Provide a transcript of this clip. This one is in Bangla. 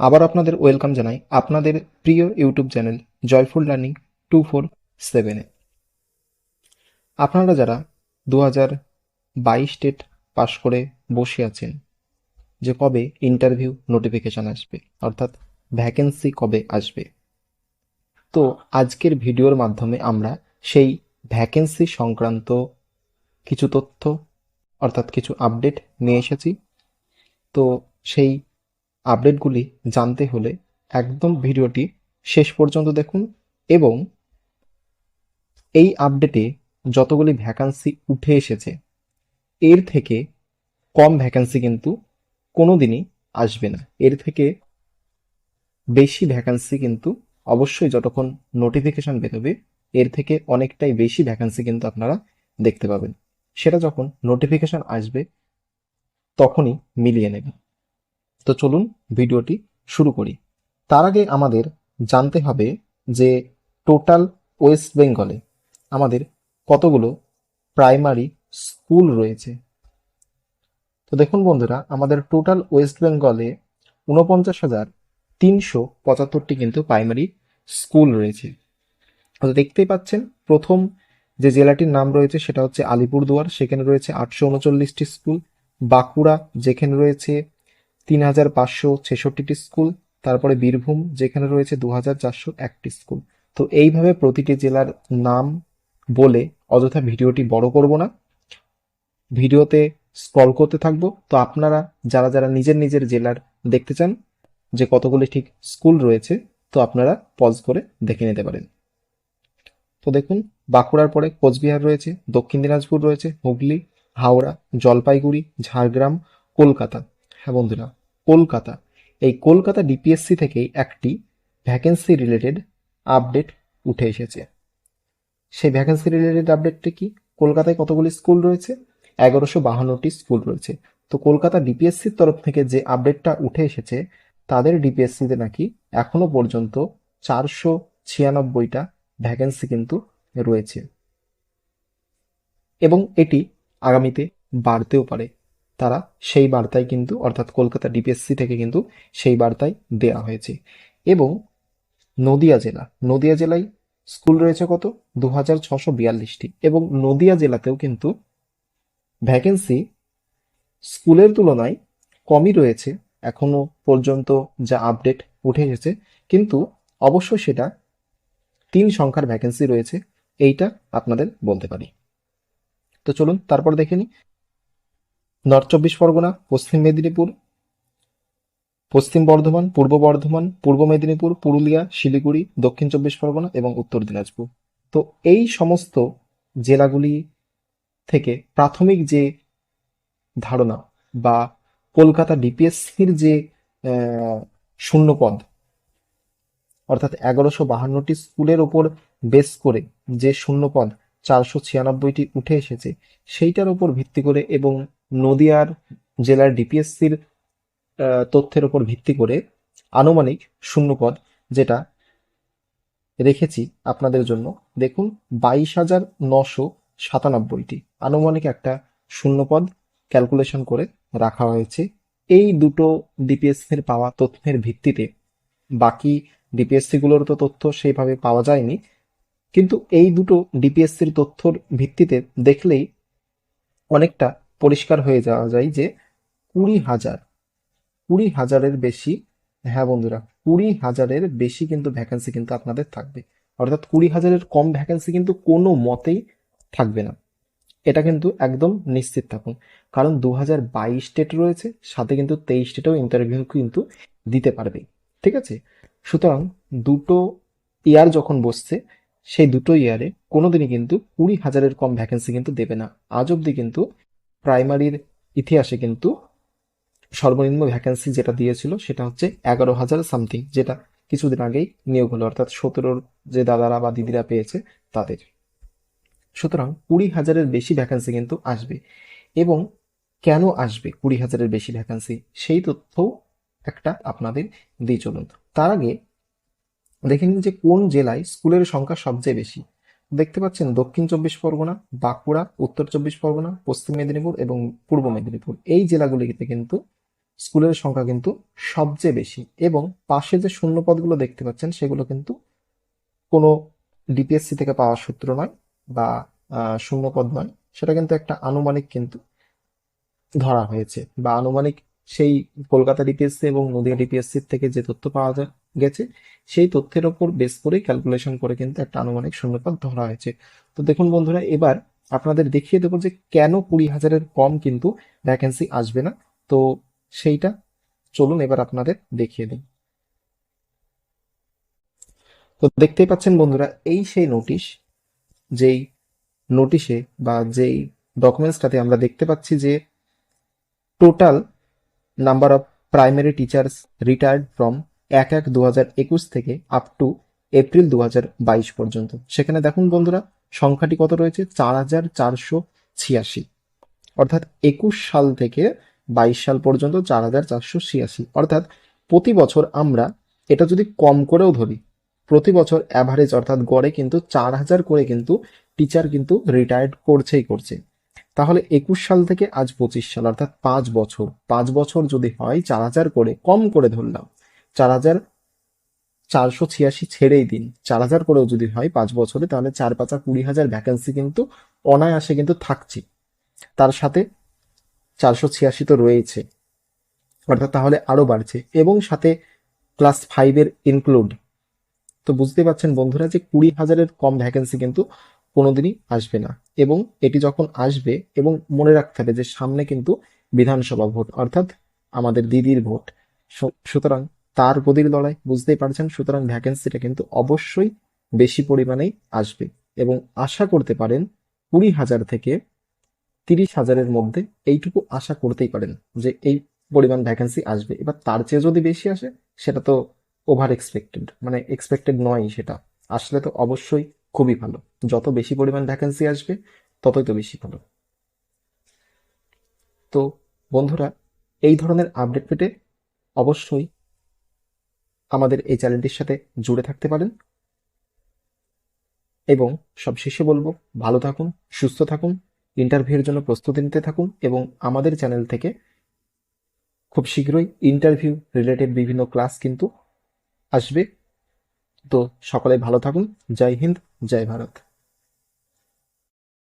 আবার আপনাদের ওয়েলকাম জানাই আপনাদের প্রিয় YouTube channel joyful learning two four সেভেনে আপনারা যারা দু হাজার বাইশ টেট পাশ করে বসে আছেন, যে কবে ইন্টারভিউ নোটিফিকেশান আসবে, অর্থাৎ ভ্যাকেন্সি কবে আসবে, তো আজকের ভিডিওর মাধ্যমে আমরা সেই ভ্যাকেন্সি সংক্রান্ত কিছু তথ্য, অর্থাৎ কিছু আপডেট নিয়ে এসেছি। তো সেই আপডেটগুলি জানতে হলে একদম ভিডিওটি শেষ পর্যন্ত দেখুন এবং এই আপডেটে যতগুলি ভ্যাকান্সি উঠে এসেছে, এর থেকে কম ভ্যাকান্সি কিন্তু কোনো দিনই আসবে না। এর থেকে বেশি ভ্যাকান্সি কিন্তু অবশ্যই যতক্ষণ নোটিফিকেশন বেরোবে, এর থেকে অনেকটাই বেশি ভ্যাকান্সি কিন্তু আপনারা দেখতে পাবেন। সেটা যখন নোটিফিকেশন আসবে, তখনই মিলিয়ে নেবেন। তো চলুন ভিডিওটি শুরু করি। তার আগে আমাদের জানতে হবে যে টোটাল ওয়েস্ট বেঙ্গলে আমাদের কতগুলো প্রাইমারি স্কুল রয়েছে। তো দেখুন বন্ধুরা, আমাদের টোটাল ওয়েস্ট বেঙ্গলে উনপঞ্চাশ হাজার তিনশো পঁচাত্তরটি কিন্তু প্রাইমারি স্কুল রয়েছে। দেখতেই পাচ্ছেন, প্রথম যে জেলাটির নাম রয়েছে সেটা হচ্ছে আলিপুরদুয়ার, সেখানে রয়েছে আটশো উনচল্লিশটি স্কুল। বাঁকুড়া যেখানে রয়েছে তিন হাজার পাঁচশো ছেষট্টিটি স্কুল, তারপরে বীরভূম, যেখানে রয়েছে দু হাজার চারশো একটি স্কুল। তো এইভাবে প্রতিটি জেলার নাম বলে অযথা ভিডিওটি বড় করব না। ভিডিওতে স্ক্রল করতে থাকব। তো আপনারা, যারা যারা নিজের নিজের জেলার দেখতে চান, যে কতগুলি ঠিক স্কুল রয়েছে, তো আপনারা পজ করে দেখে নিতে পারেন। তো দেখুন, বাঁকুড়ার পরে কোচবিহার রয়েছে, দক্ষিণ দিনাজপুর রয়েছে, হুগলি, হাওড়া, জলপাইগুড়ি, ঝাড়গ্রাম, কলকাতা। হ্যাঁ বন্ধুরা, কলকাতা। এই কলকাতা ডিপিএসসি থেকেই একটি ভ্যাকেন্সি রিলেটেড আপডেট উঠে এসেছে। সেই ভ্যাকেন্সি রিলেটেড আপডেটটি কি? কলকাতায় কতগুলি স্কুল রয়েছে? এগারোশো বাহান্নটি স্কুল রয়েছে। তো কলকাতা ডিপিএসসির তরফ থেকে যে আপডেটটা উঠে এসেছে, তাদের ডিপিএসসিতে নাকি এখনও পর্যন্ত চারশো ছিয়ানব্বইটা ভ্যাকেন্সি কিন্তু রয়েছে। এবং এটি আগামীতে বাড়তেও পারে। তারা সেই বার্তায় কিন্তু, অর্থাৎ কলকাতা ডিপিএসসি থেকে কিন্তু সেই বার্তায় দেয়া হয়েছে। এবং নদিয়া জেলা, নদিয়া জেলায় স্কুল রয়েছে কত? দু হাজার ছশো বিয়াল্লিশটি। এবং নদিয়া জেলাতেও কিন্তু ভ্যাকেন্সি স্কুলের তুলনায় কমই রয়েছে। এখনও পর্যন্ত যা আপডেট উঠে এসেছে, কিন্তু অবশ্যই সেটা তিন সংখ্যার ভ্যাকেন্সি রয়েছে, এইটা আপনাদের বলতে পারি। তো চলুন, তারপর দেখে নিই। নর্থ চব্বিশ পরগনা, পশ্চিম মেদিনীপুর, পশ্চিম বর্ধমান, পূর্ব বর্ধমান, পূর্ব মেদিনীপুর, পুরুলিয়া, শিলিগুড়ি, দক্ষিণ চব্বিশ পরগনা এবং উত্তর দিনাজপুর। তো এই সমস্ত জেলাগুলি থেকে প্রাথমিক যে ধারণা বা কলকাতা ডিপিএসসির যে শূন্যপদ, অর্থাৎ এগারোশো বাহান্নটি স্কুলের ওপর বেস করে যে শূন্যপদ চারশো ছিয়ানব্বইটি উঠে এসেছে, সেইটার ওপর ভিত্তি করে এবং নদিয়ার জেলার ডিপিএসসির তথ্যের ওপর ভিত্তি করে আনুমানিক শূন্যপদ যেটা রেখেছি আপনাদের জন্য। দেখুন, বাইশ হাজার নশো সাতানব্বইটি। আনুমানিক একটা শূন্যপদ ক্যালকুলেশন করে রাখা হয়েছে। এই দুটো ডিপিএসসির পাওয়া তথ্যের ভিত্তিতে বাকি ডিপিএসসিগুলোর তো তথ্য সেইভাবে পাওয়া যায়নি। কিন্তু এই দুটো ডিপিএসসির তথ্যর ভিত্তিতে দেখলেই অনেকটা পরিষ্কার হয়ে যাওয়া যায় যে কুড়ি হাজার, কুড়ি হাজারের বেশি হ্যাঁ বন্ধুরা, কুড়ি হাজারের বেশি কিন্তু ভ্যাকেন্সি কিন্তু আপনাদের থাকবে। অর্থাৎ কুড়ি হাজারের কম ভ্যাকেন্সি কিন্তু কোনো মতেই থাকবে না। এটা কিন্তু একদম নিশ্চিত থাকুন। কারণ দু হাজার বাইশ স্টেট রয়েছে, সাথে কিন্তু তেইশ স্টেটেও ইন্টারভিউ কিন্তু দিতে পারবে। ঠিক আছে? সুতরাং দুটো ইয়ার যখন বসছে, সেই দুটো ইয়ারে কোনোদিনই কিন্তু কুড়ি হাজারের কম ভ্যাকেন্সি কিন্তু দেবে না। আজ অবধি কিন্তু প্রাইমারির ইতিহাসে কিন্তু সর্বনিম্ন ভ্যাকেন্সি যেটা দিয়েছিল সেটা হচ্ছে এগারো হাজার সামথিং যেটা কিছুদিন আগেই নিয়োগ হলো, অর্থাৎ সতেরোর যে দাদারা বা দিদিরা পেয়েছে তাদের। সুতরাং কুড়ি হাজারের বেশি ভ্যাকেন্সি কিন্তু আসবে। এবং কেন আসবে কুড়ি হাজারের বেশি ভ্যাকেন্সি সেই তথ্যও একটা আপনাদের দিয়ে চলুন। তার আগে দেখে নিন যে কোন জেলায় স্কুলের সংখ্যা সবচেয়ে বেশি। দেখতে পাচ্ছেন দক্ষিণ চব্বিশ পরগনা, বাঁকুড়া, উত্তর চব্বিশ পরগনা, পশ্চিম মেদিনীপুর এবং পূর্ব মেদিনীপুর। এই জেলাগুলিতে কিন্তু স্কুলের সংখ্যা কিন্তু সবচেয়ে বেশি এবং পাশে যে শূন্য পদগুলো দেখতে পাচ্ছেন সেগুলো কিন্তু কোনো ডিপিএসসি থেকে পাওয়া সূত্র নয় বা শূন্য পদ নয়। সেটা কিন্তু একটা আনুমানিক কিন্তু ধরা হয়েছে বা আনুমানিক সেই কলকাতা ডিপিএসসি এবং নদিয়া ডিপিএসসি থেকে যে তথ্য পাওয়া যা- গেছে, সেই তথ্যের ওপর বেস করে ক্যালকুলেশন করে কিন্তু একটা আনুমানিক শূন্যপদ ধরা হয়েছে। তো দেখুন বন্ধুরা, এবার আপনাদের দেখিয়ে দেবো যে কেন কুড়ি হাজারের কম কিন্তু ভ্যাকেন্সি আসবে না। তো সেইটা চলুন এবার আপনাদের দেখিয়ে দিই। তো দেখতেই পাচ্ছেন বন্ধুরা, এই সেই নোটিশ যেই নোটিশে বা যেই ডকুমেন্টসটাতে আমরা দেখতে পাচ্ছি যে total number of primary teachers retired from এক এক দু একুশ থেকে আপ টু এপ্রিল দু বাইশ পর্যন্ত। সেখানে দেখুন বন্ধুরা, সংখ্যাটি কত রয়েছে? চার হাজার চারশো ছিয়াশি। অর্থাৎ একুশ সাল থেকে বাইশ সাল পর্যন্ত চার হাজার চারশো ছিয়াশি। অর্থাৎ প্রতি বছর আমরা এটা যদি কম করেও ধরি, প্রতি বছর অ্যাভারেজ অর্থাৎ গড়ে কিন্তু চার হাজার করে কিন্তু টিচার কিন্তু রিটায়ার্ড করছেই করছে। তাহলে একুশ সাল থেকে আজ পঁচিশ সাল, অর্থাৎ পাঁচ বছর। পাঁচ বছর যদি হয়, চার হাজার করে, কম করে ধরলাম। চার হাজার চারশো ছিয়াশি ছেড়েই দিন। চার হাজার করেও যদি হয় পাঁচ বছরে, তাহলে চার পাঁচা কুড়ি হাজার ভ্যাকেন্সি কিন্তু অনায়াসে কিন্তু থাকছে। তার সাথে চারশো ছিয়াশি তো রয়েছে। অর্থাৎ তাহলে আরও বাড়ছে। এবং সাথে ক্লাস ফাইভের ইনক্লুড তো বুঝতে পারছেন বন্ধুরা যে কুড়ি হাজারের কম ভ্যাকেন্সি কিন্তু কোনোদিনই আসবে না। এবং এটি যখন আসবে এবং মনে রাখতে হবে যে সামনে কিন্তু বিধানসভা ভোট, অর্থাৎ আমাদের দিদির ভোট। সুতরাং তার গদির লড়াই, বুঝতেই পারছেন? সুতরাং ভ্যাকেন্সিটা কিন্তু অবশ্যই বেশি পরিমাণেই আসবে। এবং আশা করতে পারেন কুড়ি হাজার থেকে তিরিশ হাজারের মধ্যে এইটুকু আশা করতেই পারেন যে এই পরিমাণ ভ্যাকেন্সি আসবে। এবার তার চেয়ে যদি বেশি আসে, সেটা তো ওভার এক্সপেক্টেড মানে এক্সপেক্টেড নয় সেটা। আসলে তো অবশ্যই খুবই ভালো। যত বেশি পরিমাণ ভ্যাকেন্সি আসবে, ততই তো বেশি ভালো। তো বন্ধুরা, এই ধরনের আপডেট পেতে অবশ্যই আমাদের এই চ্যানেলটির সাথে জুড়ে থাকতে পারেন। এবং সবশেষে বলব, ভালো থাকুন, সুস্থ থাকুন ইন্টারভিউয়ের জন্য প্রস্তুতি নিতে থাকুন এবং আমাদের চ্যানেল থেকে খুব শীঘ্রই ইন্টারভিউ রিলেটেড বিভিন্ন ক্লাস কিন্তু আসবে। তো সকলে ভালো থাকুন। জয় হিন্দ। জয় ভারত।